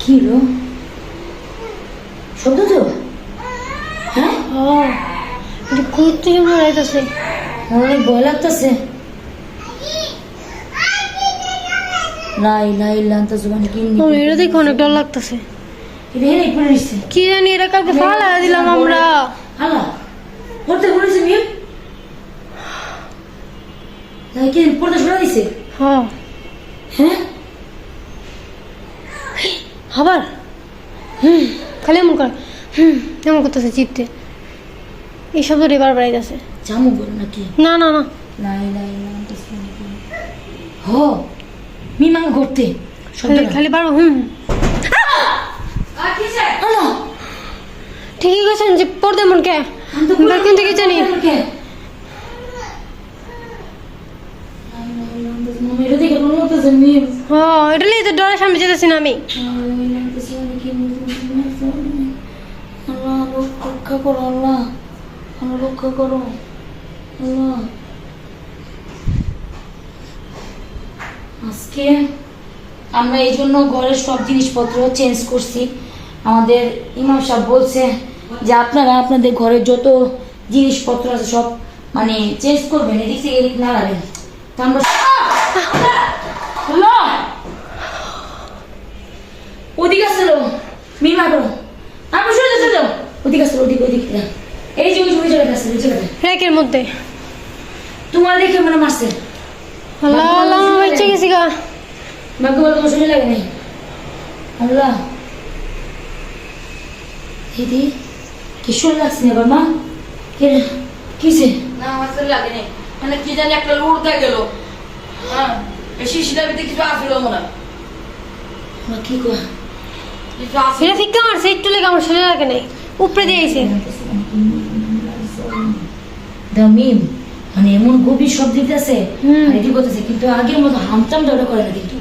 কি হলো শব্দ তো? হ্যাঁ? যেমন রাইতেছে অনেক ভয় লাগতেছে লাই লাই লান্তা জুবান কি আমার এটা দেখে অনেক ডর লাগতেছে। কি জানি এটা কালকে ফালা দিলাম আমরা। হালা পড়তে পড়েছে মিম কি পড়তে সরা দিছে? হ্যাঁ। হ্যাঁ? আবার? হুম। খালি এমন কর। হুম এমন করতেছে চিপতে এই শব্দটি বারবার আইতেছে। জামু বল নাকি? না না না। হো। মিমাং করতে। শব্দ খালি খালি বারবার হুম হালা ঠিকই গেছেন যে পড়তে মন কে বের থেকে জানি। হ্যাঁ এটা লিয়ে তো ডরের সামনে যেতেছি না আমি। রক্ষা করো আল্লাহ। আল্লাহ রক্ষা করো। আল্লাহ। আজকে আমরা এই জন্য ঘরের সব জিনিসপত্র চেঞ্জ করছি। আমাদের ইমাম সাহেব বলছে যে আপনারা আপনাদের ঘরের যত জিনিসপত্র আছে সব মানে চেঞ্জ করবেন এদিক থেকে এদিক না লাগেন তো আমরা হ্যালো? ওদিকে আসলো মিমা করো যাও ওদিকে আসলো ওদিকে ওদিকে। যা। এই যে ওই জায়গাটা জায়গাটা। র্যাকের মধ্যে। তোমার দেখে মনে মারছে। আল্লাহ আল্লাহ আমার বাচ্চা গেছি গা। ভাগ্য বলে তোমার শরীর লাগে নাই। আল্লাহ। দিদি। কি শরীর লাগছে না বাবা কে কিসে না আমার তো লাগে নাই মানে কি জানি একটা লুড়তে গেল। হ্যাঁ বেশি ভিতরে কিছু আসলো হয়। কি কয় এটা ঠিক মারছে একটু লেগে আমার শরীরে লাগে নাই। উপরে দিয়ে আইছে। দামিম মানে এমন গভীর শব্দ দিতেছে হুম। আর করতেছে কিন্তু আগের মতো হামচাম দৌড়া করে না কিন্তু।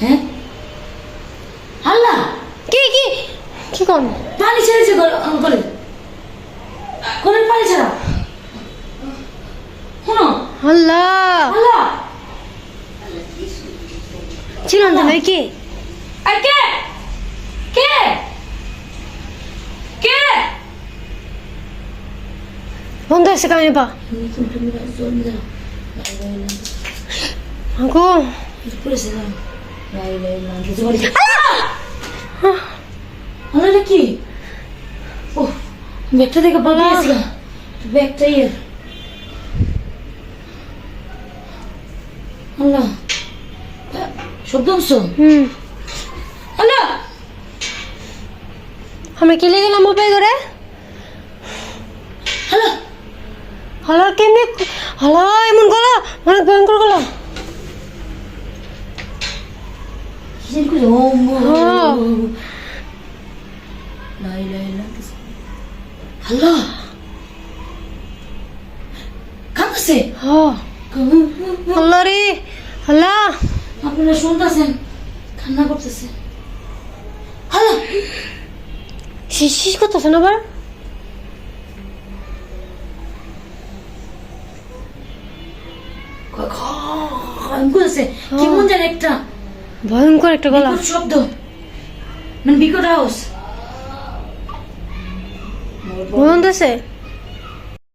হ্যাঁ? আল্লাহ! কি কি? কি কোন পানি ছেড়েছে গল- গলে গলের পানি ছাড়া শোনো আল্লাহ। আল্লাহ। ছিল না ভাই কে? কে? কে? কে? বন্ধ আছে কামে পা। আগো আল্লাহ। কি? ও ব্যাগটা বলে ব্যাগটা ইয়ে। আল্লাহ শব্দ অংশ হুম আল্লাহ আমরা কি লেগে গেলাম মোবাইল করে হ্যালো হলো কেমনি হলো এমন গলা অনেক ভয়ঙ্কর গলা কি জানি কইছে ওম হ্যাঁ। লাই লাই লাই আল্লাহ কাঁদছে হ্যাঁ আল্লাহ রে আপনারা শুনতেছেন? কান্না করতেছে। হ্যালো? শেষ শেষ করতেছেন আবার? করেছে? কেমন যেন একটা? ভয়ঙ্কর একটা গলা। শব্দ। মানে বিকট হাউস বন্ধ আছে